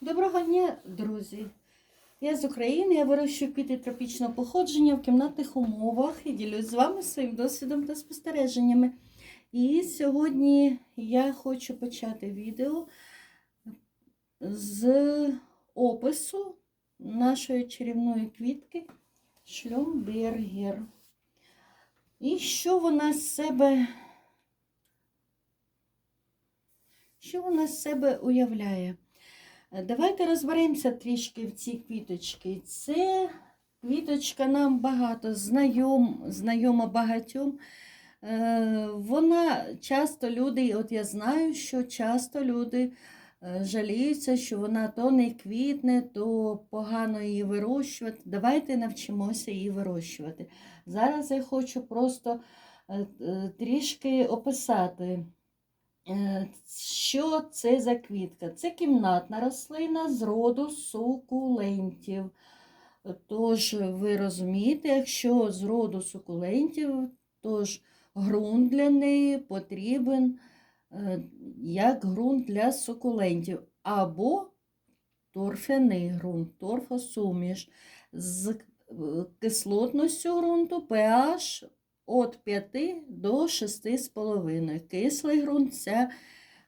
Доброго дня, друзі! Я з України, я вирощую квіти тропічного походження в кімнатних умовах і ділюсь з вами своїм досвідом та спостереженнями. І сьогодні я хочу почати відео з опису нашої чарівної квітки Шлюмбергер. І що вона з себе, що вона з себе уявляє? Давайте розберемося трішки в ці квіточки. Це квіточка нам багато знайом, знайома багатьом. Е, Вона часто люди, от я знаю, що часто люди е, жаліються, що вона то не квітне, то погано її вирощувати. Давайте навчимося її вирощувати. Зараз я хочу просто е, е, трішки описати. Е, Що це за квітка? Це кімнатна рослина з роду сукулентів. Тож, ви розумієте, якщо з роду сукулентів, тож ґрунт для неї потрібен е, як ґрунт для сукулентів, або торфяний ґрунт, торфосуміш з е, кислотністю ґрунту pH від 5 до 6,5. Кислий ґрунт ця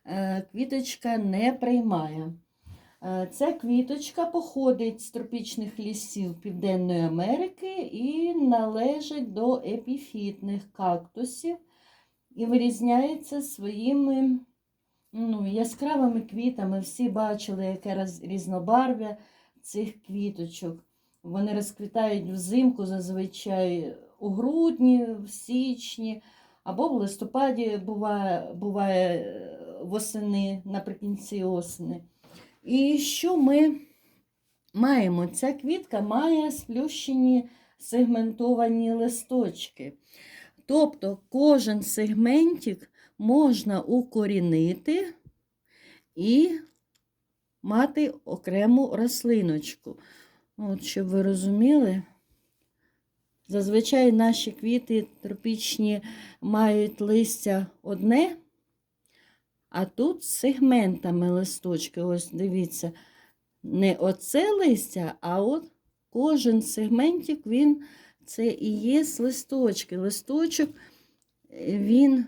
е, квіточка не приймає. Е, Ця квіточка походить з тропічних лісів Південної Америки і належить до епіфітних кактусів і вирізняється своїми ну, яскравими квітами. Всі бачили, яке різнобарв'я цих квіточок. Вони розквітають взимку зазвичай у грудні, в січні, або в листопаді буває, буває е, восени, наприкінці осени. І що ми маємо? Ця квітка має сплющені сегментовані листочки. Тобто кожен сегментик можна укорінити і мати окрему рослиночку. От, щоб ви розуміли, зазвичай наші квіти тропічні мають листя одне, а тут сегментами листочки. Ось дивіться, не оце листя, а от кожен сегментик, він це і є з листочки. Листочок е, він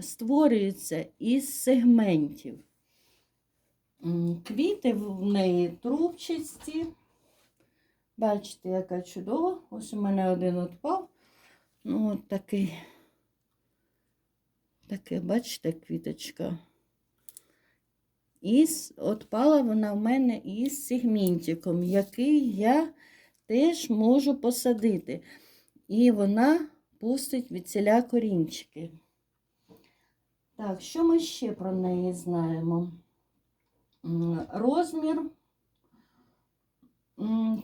створюється із сегментів. Квіти в неї трубчасті. Бачите, яка чудова. Ось у мене один відпав. Ну, от такий. Таке, бачите, квіточка. І отпала вона в мене із сегментиком, який я теж можу посадити. І вона пустить від ціля корінчики. Так, що ми ще про неї знаємо? Розмір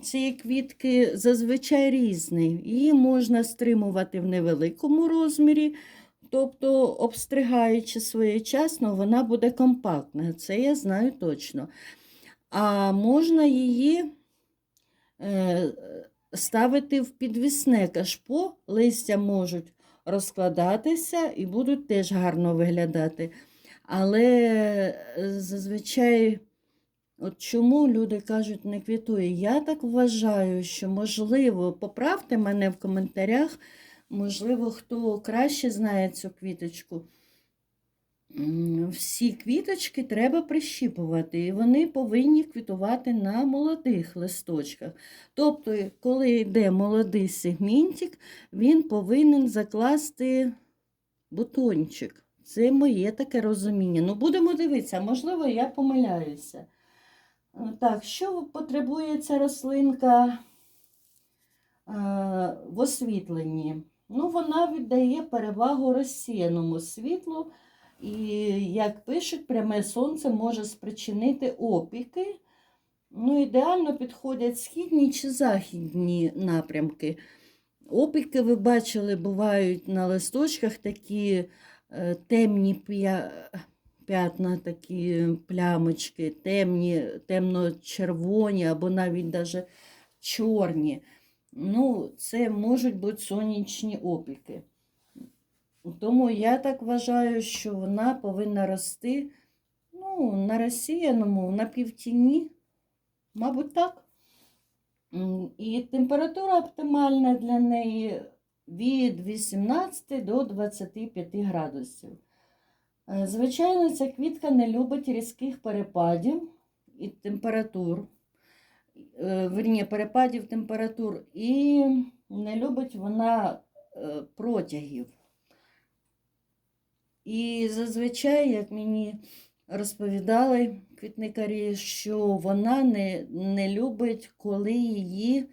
цієї квітки зазвичай різний. Її можна стримувати в невеликому розмірі, тобто, обстригаючи своєчасно, вона буде компактна. Це я знаю точно. А можна її е, ставити в підвісне кашпо, листя можуть розкладатися і будуть теж гарно виглядати. Але е, зазвичай, от чому люди кажуть, не квітує? Я так вважаю, що можливо, поправте мене в коментарях, можливо, хто краще знає цю квіточку. Всі квіточки треба прищіпувати, і вони повинні квітувати на молодих листочках. Тобто, коли йде молодий сегментик, він повинен закласти бутончик. Це моє таке розуміння. Ну, будемо дивитися, можливо, я помиляюся. Так, що потребує ця рослинка е, в освітленні? Ну, вона віддає перевагу розсіяному світлу, і, як пишуть, пряме сонце може спричинити опіки. Ну, ідеально підходять східні чи західні напрямки. Опіки, ви бачили, бувають на листочках такі е, темні п'я... п'ятна, такі плямочки, темні, темно-червоні або навіть даже чорні. Ну, це можуть бути сонячні опіки. Тому я так вважаю, що вона повинна рости Ну, на розсіяному, на півтіні, мабуть, так. І температура оптимальна для неї від 18 до 25 градусів. Е, Звичайно, ця квітка не любить різких перепадів і температур, е, верні, перепадів температур, і не любить вона е, протягів. І зазвичай, як мені розповідали квітникарі, що вона не, не любить, коли її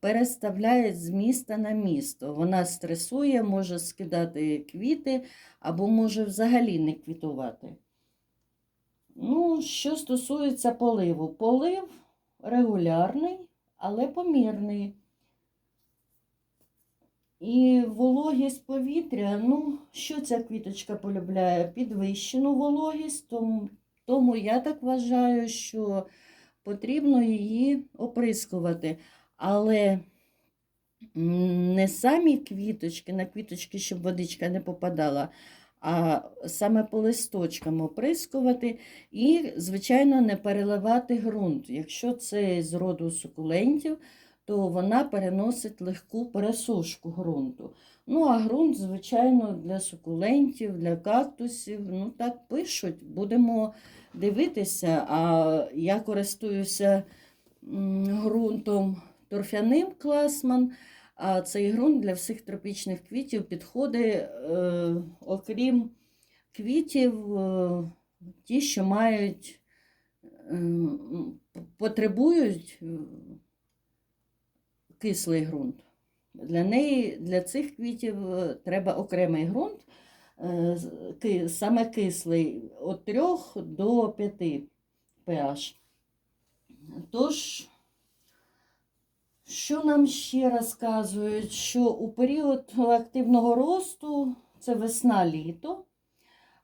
переставляють з міста на місто. Вона стресує, може скидати квіти або може взагалі не квітувати. Ну, що стосується поливу, полив регулярний, але помірний. І вологість повітря, ну, що ця квіточка полюбляє? Підвищену вологість, тому, тому я так вважаю, що потрібно її оприскувати. Але не самі квіточки, на квіточки, щоб водичка не попадала, а саме по листочкам оприскувати і, звичайно, не переливати ґрунт. Якщо це з роду сукулентів, то вона переносить легку пересушку ґрунту. Ну, а ґрунт, звичайно, для сукулентів, для кактусів, ну так пишуть. Будемо дивитися. А я користуюся ґрунтом торфяним класман. А цей ґрунт для всіх тропічних квітів підходить, е, окрім квітів, е, ті, що мають, е, потребують е, кислий ґрунт. Для неї, для цих квітів е, треба окремий ґрунт, е, саме кислий, від 3 до 5 pH. Тож, що нам ще розказують, що у період активного росту, це весна-літо,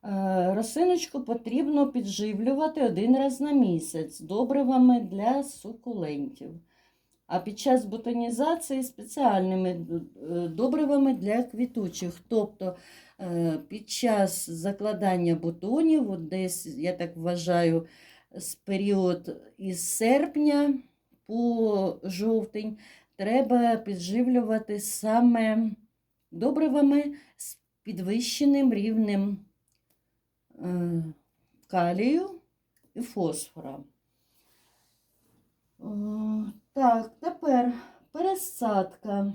е, рослиночку потрібно підживлювати один раз на місяць добривами для сукулентів. А під час ботанізації спеціальними е, добривами для квітучих. Тобто е, під час закладання бутонів, десь, я так вважаю, з період із серпня по жовтень, треба підживлювати саме добривами з підвищеним рівнем е, калію і фосфора. Так, тепер пересадка.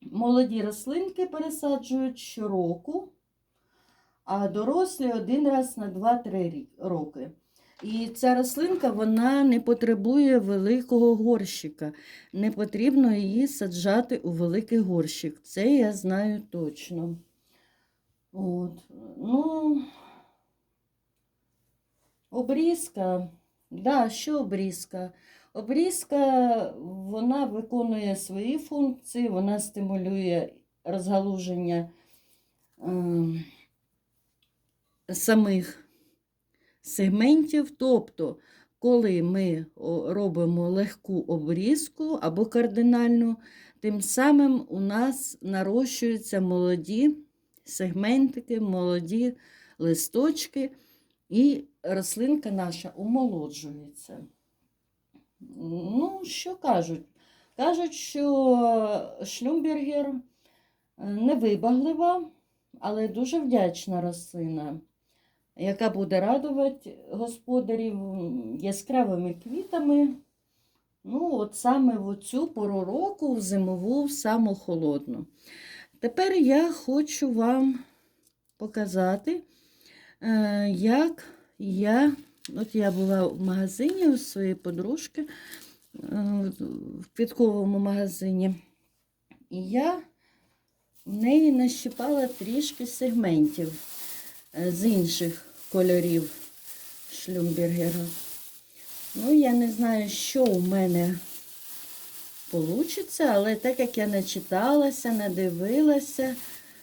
Молоді рослинки пересаджують щороку, а дорослі один раз на 2-3 роки. І ця рослинка вона не потребує великого горщика. Не потрібно її саджати у великий горщик. Це я знаю точно. От. Ну, обрізка. Да, що обрізка? Обрізка вона виконує свої функції, вона стимулює розгалуження е, самих сегментів. Тобто, коли ми робимо легку обрізку або кардинальну, тим самим у нас нарощуються молоді сегментики, молоді листочки, і рослинка наша умолоджується. Ну, що кажуть? Кажуть, що Шлюмбергер е, невибаглива, але дуже вдячна рослина, яка буде радувати господарів яскравими квітами. Ну, от саме в цю пору року, в зимову, в саму холодну. Тепер я хочу вам показати, е, як я От я була в магазині у своєї подружки, е, в квітковому магазині, і я в неї нащипала трішки сегментів з інших кольорів шлюмбергера. Ну, я не знаю, що у мене вийде, але так як я начиталася, надивилася,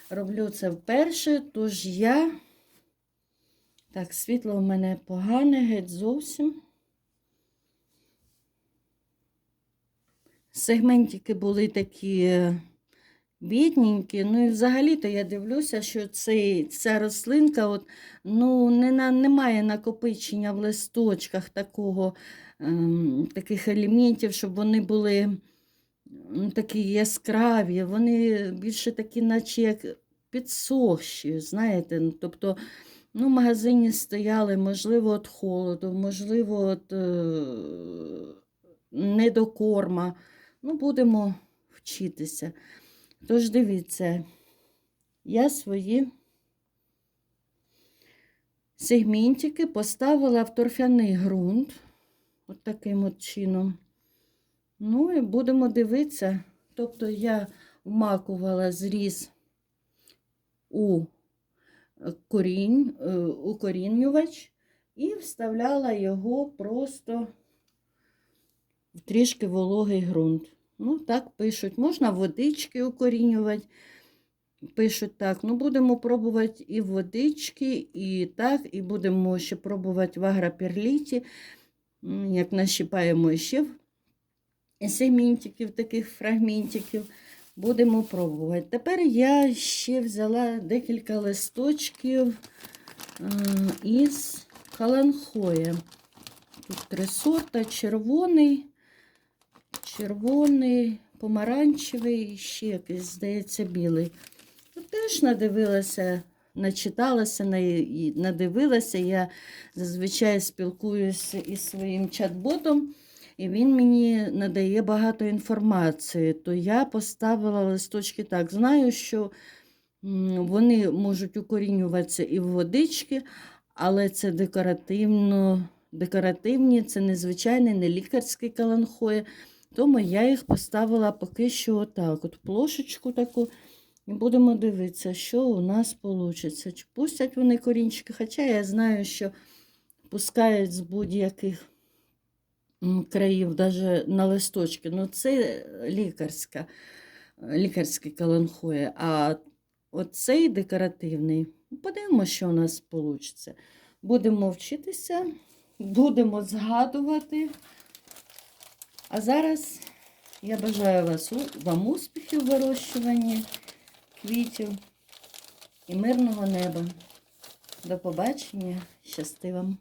роблю це вперше, тож я. Так, світло у мене погане, геть зовсім. Сегментики були такі е, бідненькі. Ну і взагалі-то я дивлюся, що цей, ця рослинка от, ну, не на, немає накопичення в листочках такого, ем, таких елементів, щоб вони були такі яскраві, вони більше такі, наче як підсохші, знаєте. ну, Тобто, ну, в магазині стояли, можливо, від холоду, можливо, від е, недокорма. Ну, будемо вчитися. Тож дивіться, я свої сегментики поставила в торфяний ґрунт, от таким от чином. Ну і будемо дивитися. Тобто я вмакувала зріз у корінь, е, укорінювач і вставляла його просто в трішки вологий ґрунт. Ну, так пишуть. Можна водички укорінювати. Пишуть так. Ну, будемо пробувати і водички, і так, і будемо ще пробувати в агроперліті. Як нащипаємо ще сегментиків, таких фрагментиків. Будемо пробувати. Тепер я ще взяла декілька листочків із каланхоя. Тут три сорта: червоний, червоний, помаранчевий і ще якийсь, здається, білий. Теж надивилася, начиталася, надивилася. Я зазвичай спілкуюся із своїм чат-ботом, і він мені надає багато інформації. То я поставила листочки так. Знаю, що вони можуть укорінюватися і в водички, але це декоративно, декоративні, це незвичайний, не лікарський каланхоє. Тому я їх поставила поки що отак, от плошечку таку. І будемо дивитися, що у нас вийде. Чи пустять вони корінчики, хоча я знаю, що пускають з будь-яких країв, навіть на листочки. Ну, це лікарська, лікарське каланхоє. А оцей декоративний, подивимося, що у нас вийде. Будемо вчитися, будемо згадувати. А зараз я бажаю вас, вам успіхів в вирощуванні квітів і мирного неба. До побачення, щасти вам!